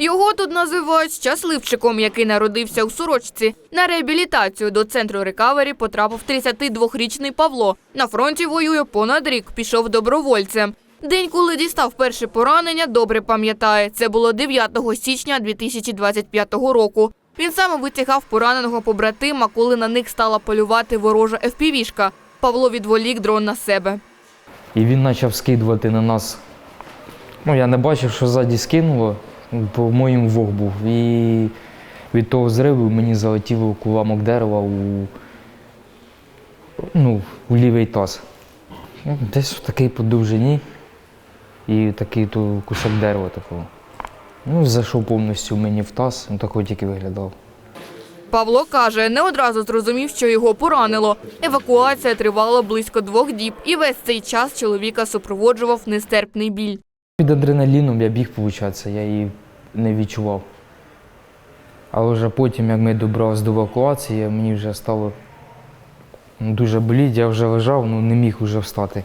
Його тут називають щасливчиком, який народився у сорочці. На реабілітацію до центру рекавері потрапив 32-річний Павло. На фронті воює понад рік, пішов добровольцем. День, коли дістав перше поранення, добре пам'ятає. Це було 9 січня 2025 року. Він саме витягав пораненого побратима, коли на них стала полювати ворожа ФПВ-шка. Павло відволік дрон на себе. І він почав скидувати на нас. Ну, я не бачив, що ззаді скинуло, бо моїм вог був. І від того зриву мені залетів уламок дерева у, ну, у лівий таз. Ну, Десь такий по довжині і такий то кусок дерева такого. Ну, зайшов повністю мені в таз, ну такого тільки виглядав. Павло каже, не одразу зрозумів, що його поранило. Евакуація тривала близько двох діб, і весь цей час чоловіка супроводжував нестерпний біль. Під адреналіном я біг, виходить, я її не відчував. Але вже потім, як ми добралися до евакуації, мені вже стало дуже боліти, я вже лежав, ну не міг вже встати.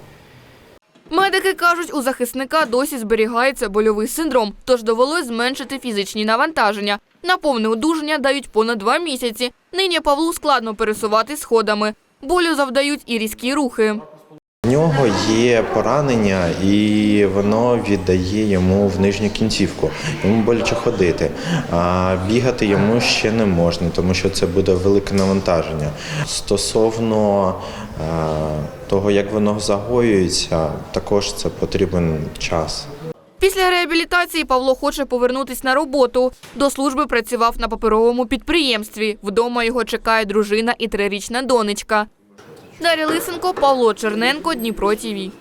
Медики кажуть, у захисника досі зберігається больовий синдром, тож довелось зменшити фізичні навантаження. На повне одужання дають понад два місяці. Нині Павлу складно пересувати сходами. Болю завдають і різкі рухи. У нього є поранення, і воно віддає йому в нижню кінцівку. Йому боляче ходити. А бігати йому ще не можна, тому що це буде велике навантаження. Стосовно е, того, як воно загоюється, також це потрібен час. Після реабілітації Павло хоче повернутись на роботу. До служби працював на паперовому підприємстві. Вдома його чекає дружина і трирічна донечка. Дар'я Лисенко, Павло Черненко, Дніпро ТІВІ.